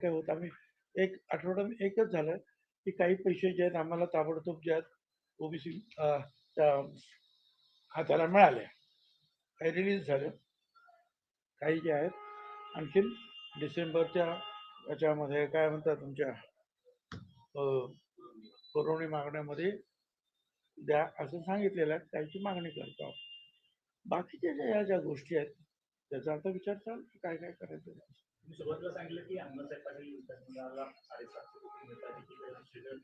काय होत. आम्ही एक आठवड्यात एकच झालं की काही पैसे जे आहेत आम्हाला ताबडतोब जे आहेत ओबीसी हाताला मिळाले. काही रिलीज झालं. काही जे आहेत आणखीन डिसेंबरच्या याच्यामध्ये काय म्हणतात तुमच्या पुरवणी मागण्यामध्ये द्या असं सांगितलेलं आहे. त्याची मागणी करतो आपण. बाकीच्या ज्या ह्या ज्या गोष्टी आहेत त्याचा आता विचार चालू काय काय करायचं? तुम्ही सुरुवातीला सांगितलं की अण्णासाहेब पाटील मंडळाला साडेसातशे कोटी मिळतात एकीकडे दुसरीकडे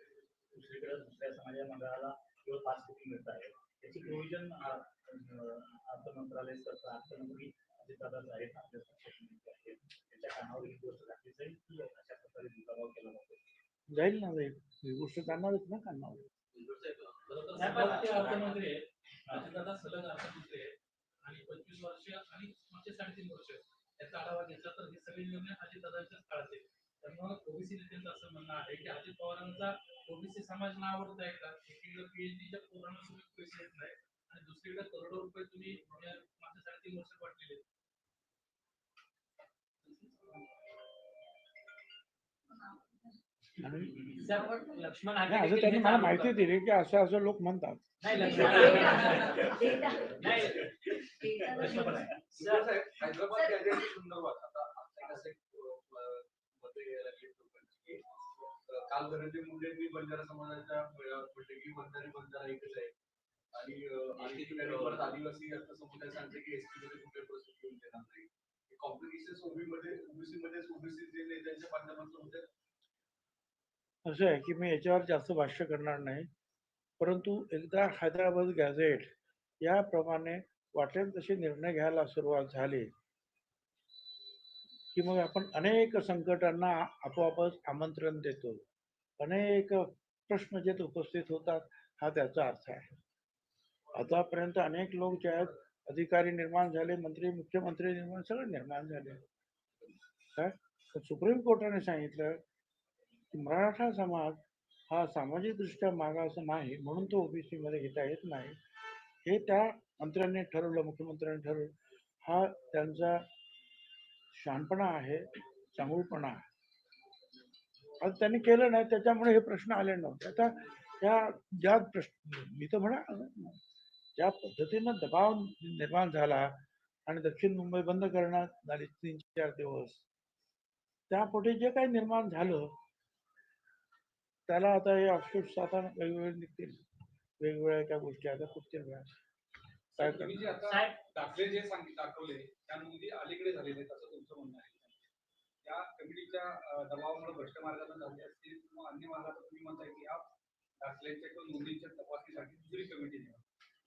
दुसरीकडे दुसऱ्या समाज मंडळाला केवळ पाच कोटी मिळत आहे त्याची प्रोव्हिजन अर्थ मंत्रालय करतं अर्थमंत्री अजितदादाच आहेत आपल्या पक्षाचे आहेत. त्याच्या कानावर ही गोष्ट घातली जाईल की अशा प्रकारे दुजाभाव केला जातो. जाईल ना जाईल ही गोष्ट जाणारच ना कानावर. अर्थमंत्री आहेत. अजितदादा सलग अर्थमंत्री आहेत. आणि पंचवीस वर्ष आणि मागचे साडेतीन वर्ष याचा आढावा घेतला तर हे सगळे निर्णय अजितदादांच्याच काळात आहेत त्यामुळे ओबीसी नेत्यांचं असं म्हणणं आहे की अजित पवारांचा ओबीसी समाज नावावरत आहे का? एकीकडे पीएचडीच्या पोरांना सुद्धा पैसे येत नाही आणि दुसरीकडे करोडो रुपये तुम्ही मागच्या साडेतीन वर्ष वाटलेले लक्ष्मण असं त्यांनी हे मला माहिती. दिली की असं असं लोक म्हणतात. नाही लक्ष्मण संदर्भात आता कसं काल धनंजय मुंडेंनी बंजारा समाजाच्या म्हटले की बंजारी बंजारा एकच आहे आणि परत आदिवासी आता समुदाय सांगते की एसटी मध्ये कुठे प्रसूत घेऊन देणार नाही कॉम्प्लिकेशन ओबी मध्ये ओबीसी मध्ये ओबीसी जे नेत्यांच्या माध्यमातून होते असं आहे की मी याच्यावर जास्त भाष्य करणार नाही परंतु एकदा हैदराबाद गॅझेट याप्रमाणे वाटेल तसे निर्णय घ्यायला सुरुवात झाली की मग आपण अनेक संकटांना आपोआपच आमंत्रण देतो. अनेक प्रश्न जे उपस्थित होतात हा त्याचा अर्थ आहे. आतापर्यंत अनेक लोक जे आहेत अधिकारी निर्माण झाले मंत्री मुख्यमंत्री निर्माण सगळे निर्माण झाले. काय? तर सुप्रीम कोर्टाने सांगितलं की मराठा समाज हा सामाजिक दृष्ट्या मागास नाही म्हणून तो ओबीसी मध्ये घेता येत नाही. हे त्या मंत्र्यांनी ठरवलं मुख्यमंत्र्यांनी ठरवलं. हा त्यांचा शहाणपणा आहे चांगुलपणा आहे. आता त्यांनी केलं नाही त्याच्यामुळे हे प्रश्न आले नव्हते. आता त्या ज्या प्रश्न मी तर म्हणा ज्या पद्धतीनं दबाव निर्माण झाला आणि दक्षिण मुंबई बंद करण्यात आली तीन चार दिवस त्यापोटी जे काही निर्माण झालं त्याला आता हे ऑफशूट्स आता वेगवेगळे निघतील. वेगवेगळ्या त्या गोष्टी आता तुम्ही जे आता दाखले जे सांगितले दाखवले त्या नोंदी अलीकडे झालेले आहेत असं तुमचं म्हणणं आहे. त्या कमिटीच्या दबावामुळे भ्रष्ट झाले असतील किंवा अन्य तुम्ही म्हणताय की या दाखल्यांच्या किंवा नोंदींच्या तपासणीसाठी दुसरी कमिटी द्या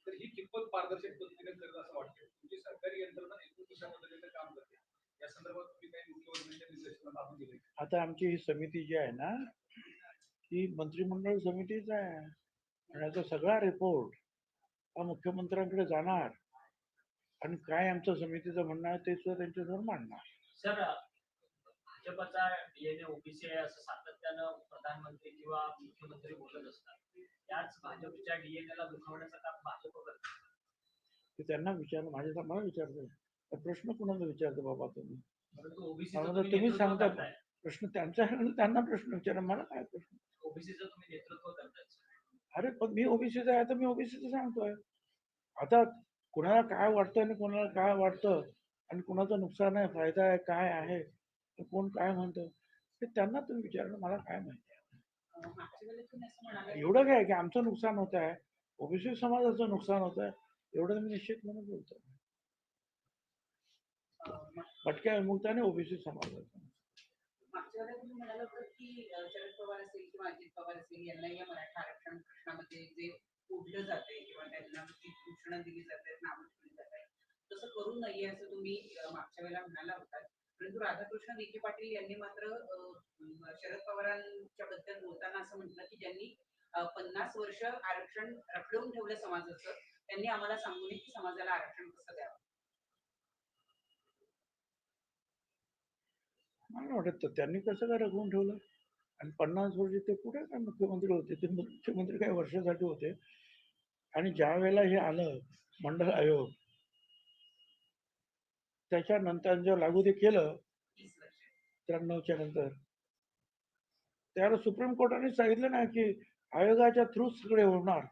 तर ही कितपत पारदर्शक पद्धतीने करत असं वाटतं तुमची सरकारी यंत्रणा एकूण कशा पद्धतीने काम करते? या संदर्भात तुम्ही काही मुख्यमंत्र्यांच्या दिले आता आमची ही समिती जी आहे ना ही मंत्रिमंडळ समितीच आहे. आणि याचा सगळा रिपोर्ट हा मुख्यमंत्र्यांकडे जाणार. आणि काय आमचं समितीचं म्हणणं आहे ते सुद्धा त्यांच्यासमोर मांडणार. सर भाजपचा डीएनए ओबीसी आहे असं सातत्यानं प्रधानमंत्री किंवा मुख्यमंत्री बोलत असतात. त्याच भाजपच्या डीएनए ला दुखवण्याचं काम भाजप करते ते त्यांना विचार माझ्या मला विचारतो प्रश्न कुणाला विचारतो बाबा तुम्ही? परंतु ओबीसी तुम्ही सांगता प्रश्न त्यांचा त्यांना प्रश्न विचारा मला काय प्रश्न? ओबीसीचं तुम्ही नेतृत्व करताय. अरे पण मी ओबीसीचा आहे तर मी ओबीसीचं सांगतोय. आता कुणाला काय वाटतं आणि कोणाला काय वाटतं आणि कुणाचं नुकसान आहे फायदा आहे काय आहे कोण काय म्हणतं ते त्यांना तुम्ही विचारणं मला काय माहिती आहे. एवढं काय की आमचं नुकसान होत आहे ओबीसी समाजाचं नुकसान होत आहे एवढं मी निश्चित म्हणून बोलतो भटक्या विमुक्ताने ओबीसी समाजाचं. मागच्या तुम्ही म्हणाला होतं की शरद पवार असेल किंवा अजित पवार असेल यांना या मराठा आरक्षण प्रश्नामध्ये जे ओढलं जाते किंवा त्यांना जी घोषणा दिली जाते नावं ठेवली जात आहे तसं करू नये असं तुम्ही मागच्या वेळेला म्हणाला होता. परंतु राधाकृष्ण विखे पाटील यांनी मात्र शरद पवारांच्या बद्दल बोलताना असं म्हटलं की ज्यांनी पन्नास वर्ष आरक्षण रखडवून ठेवलं समाजाचं त्यांनी आम्हाला सांगू नये की समाजाला आरक्षण कसं द्यावं? मला नाही वाटत तर त्यांनी कसं काय रखवून ठेवलं? आणि पन्नास वर्ष ते कुठे काय मुख्यमंत्री होते? ते मुख्यमंत्री काही वर्षासाठी होते. आणि ज्या वेळेला हे आलं मंडळ आयोग त्याच्यानंतर जेव्हा लागू ते केलं त्र्याण्णवच्या नंतर त्याला सुप्रीम कोर्टाने सांगितलं ना की आयोगाच्या थ्रू सगळे होणार.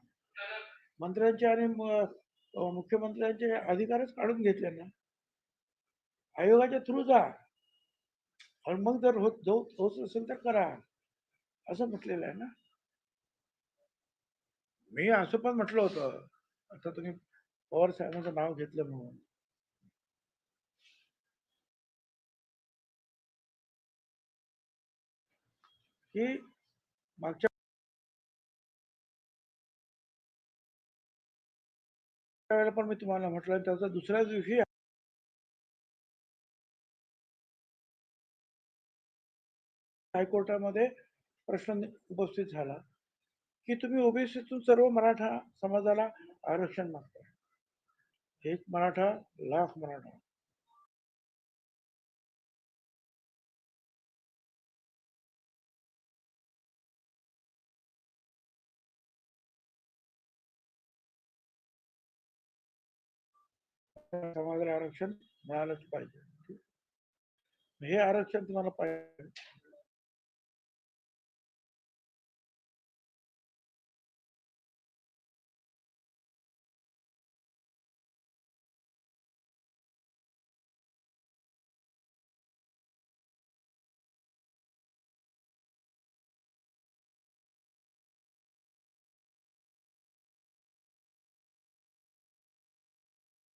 मंत्र्यांचे आणि मुख्यमंत्र्यांचे अधिकारच काढून घेतले ना. आयोगाच्या थ्रू जा. आणि मग जर होत जो- होत असेल तर करा. असं म्हटलेलं आहे ना? मी असं पण म्हटलं होतं. आता तुम्ही पवार साहेबांचं नाव घेतलं म्हणून. की मागच्या वेळेला पण मी तुम्हाला म्हटलं त्याचा दुसऱ्या दिवशी हायकोर्टामध्ये प्रश्न उपस्थित झाला की तुम्ही ओबीसीतून सर्व मराठा समाजाला आरक्षण मागताय. एक मराठा लाख मराठा. समाजाला आरक्षण मिळालंच पाहिजे. हे आरक्षण तुम्हाला पाहिजे.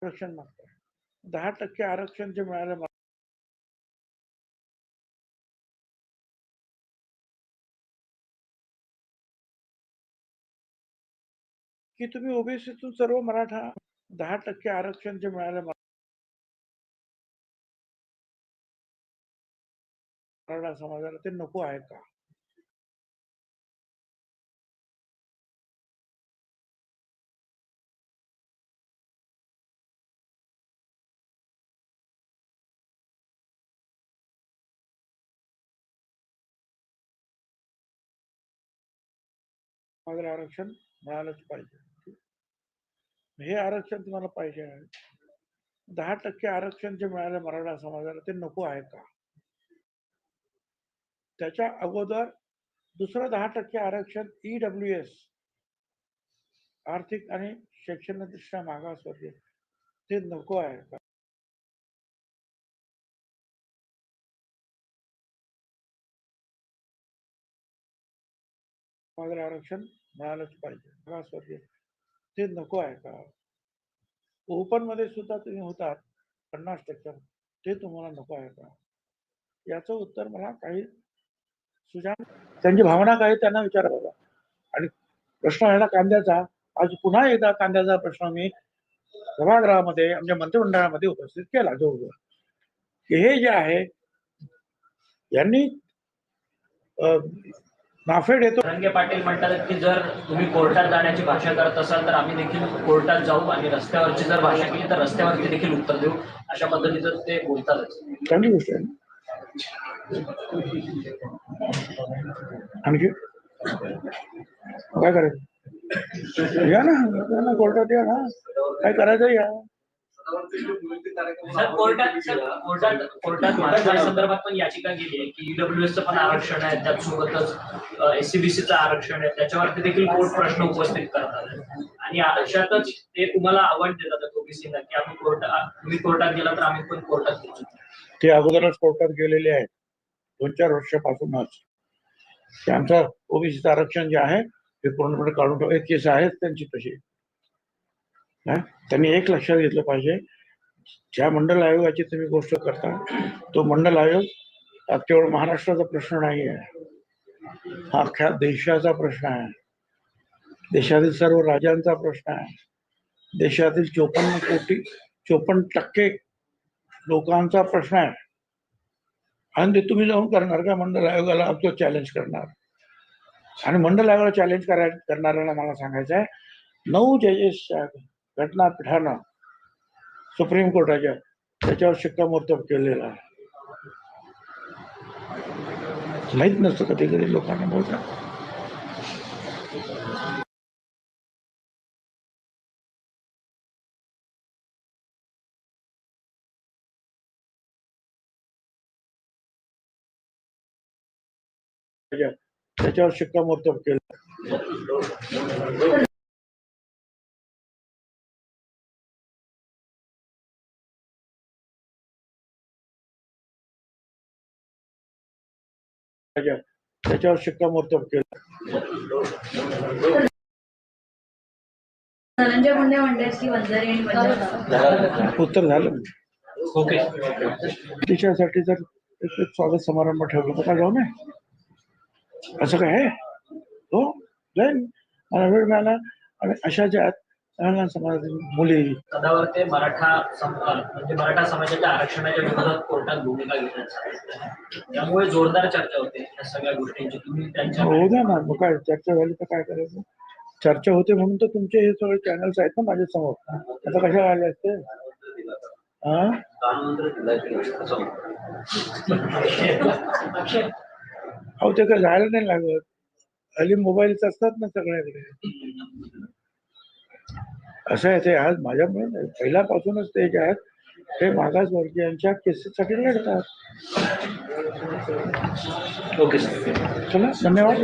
आरक्षण दहा टक्के आरक्षण जे मिळालं मा- की तुम्ही ओबीसीतून सर्व मराठा दहा टक्के आरक्षण जे मिळालं मराठा समाजाला ते नको आहे का? समाजाला आरक्षण मिळालंच पाहिजे. हे आरक्षण तुम्हाला पाहिजे आहे. दहा टक्के आरक्षण जे मिळालं मराठा समाजाला ते नको आहे का? त्याच्या अगोदर दुसरं दहा टक्के आरक्षण ईडब्ल्यू एस आर्थिक आणि शैक्षणिक दृष्ट्या मागासवर्गीय ते नको आहे का? समाजाला आरक्षण मिळालंच पाहिजे. मागासवर्गीय ते नको आहे का? ओपनमध्ये सुद्धा तुम्ही होतात पन्नास टक्के. ते तुम्हाला नको आहे का? याचं उत्तर मला काही सुजान त्यांची भावना काय त्यांना विचारा बाबा. आणि प्रश्न आहे ना कांद्याचा. आज पुन्हा एकदा कांद्याचा प्रश्न मी सभागृहामध्ये आमच्या मंत्रिमंडळामध्ये उपस्थित केला जवळजवळ हे जे आहे यांनी नाफेड येतो. रंगे पाटील म्हणतात की जर तुम्ही कोर्टात जाण्याची भाषा करत असाल तर आम्ही देखील कोर्टात जाऊ आणि रस्त्यावरची जर भाषा केली तर रस्त्यावरती देखील उत्तर देऊ. अशा पद्धतीचं ते बोलतातच. चांगली गोष्ट आहे. आणखी? काय करायचं? या ना या ना कोर्टात या ना. काय करायचं या? सर कोर्टात सर कोर्टात कोर्टात महाराष्ट्रा संदर्भात पण याचिका गेली आहे की ईडब्ल्यूएस चं पण आरक्षण आहे त्याचसोबतच एससीबीसीचं आरक्षण आहे. त्याच्यावरती देखील कोर्ट प्रश्न उपस्थित करतात. आणि अशातच ते तुम्हाला आव्हान देतात ओबीसीला की आम्ही कोर्टात तुम्ही कोर्टात गेला तर आम्ही पण कोर्टात घेऊ ते अगोदरच कोर्टात गेलेले आहेत. दोन चार वर्षापासूनच. ते आमचं ओबीसीचं आरक्षण जे आहे ते पूर्णपणे काढून केस आहेत त्यांची तशी. हा? त्यांनी एक लक्षात घेतलं पाहिजे ज्या मंडल आयोगाची तुम्ही गोष्ट करता तो मंडल आयोग हा केवळ महाराष्ट्राचा प्रश्न नाही आहे. हा अख्ख्या देशाचा प्रश्न आहे. देशातील सर्व राज्यांचा प्रश्न आहे. देशातील चोपन्न कोटी चोपन्न टक्के लोकांचा प्रश्न आहे. आणि ते तुम्ही जाऊन करणार का? मंडल आयोगाला आमचं चॅलेंज करणार. आणि मंडल आयोगाला चॅलेंज कराय करणाऱ्याला मला सांगायचं आहे नऊ जजेस घटनापीठानं सुप्रीम कोर्टाच्या शिक्कामोर्तब आहे. माहित नसतं कधी कधी लोकांना बोलतात त्याच्यावर शिक्कामोर्तब केलं. त्याच्या- त्याच्यावर शिक्कामोर्तब केलं. धनंजय मुंडे म्हणतात की वंजारी आणि पंजाब उत्तर झालं. ओके. तिच्यासाठी जर एक स्वागत समारंभ ठेवला तर काय जाऊ नये? असं काय हो? मला वेळ मिळाला. आणि अशा ज्या लहान समाजातील मुली. पदावर ते मराठा म्हणजे मराठा समाजाच्या आरक्षणाच्या विरोधात कोर्टात भूमिका घेतात त्यामुळे जोरदार चर्चा होते या सगळ्या गोष्टींची. तुम्ही त्यांच्या होऊ द्या ना. मग काय चर्चा झाली तर काय करायचं? चर्चा होते म्हणून तर तुमचे हे सगळे चॅनल्स आहेत ना माझ्यासमोर. आता कशा आले असते हा अहो ते काय जायला नाही लागत. हल्ली मोबाईलच असतात ना सगळ्याकडे. असं आहे ते आज माझ्यामुळे नाही. पहिल्यापासूनच ते जे आहेत ते मागासवर्गीयांच्या केसेससाठी लढतात ओके सर. चला धन्यवाद.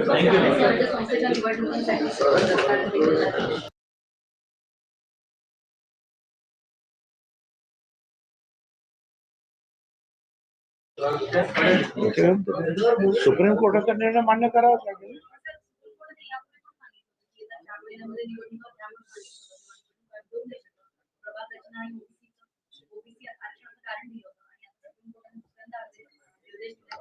स्वराज्य संस्थेच्या निवडणुकीसाठी सरकार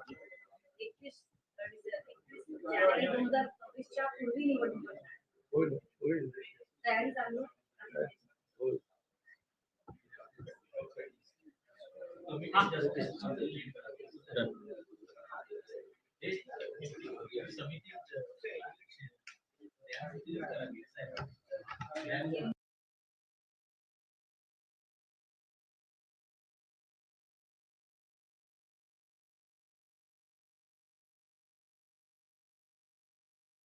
दिले जाते. ते सुप्रीम कोर्टाचा निर्णय मान्य करावाच लागेल पूर्वी निवडणूक होणार. होईल होईल तयारी चालू आहे. होईल तुम्ही समिती समिती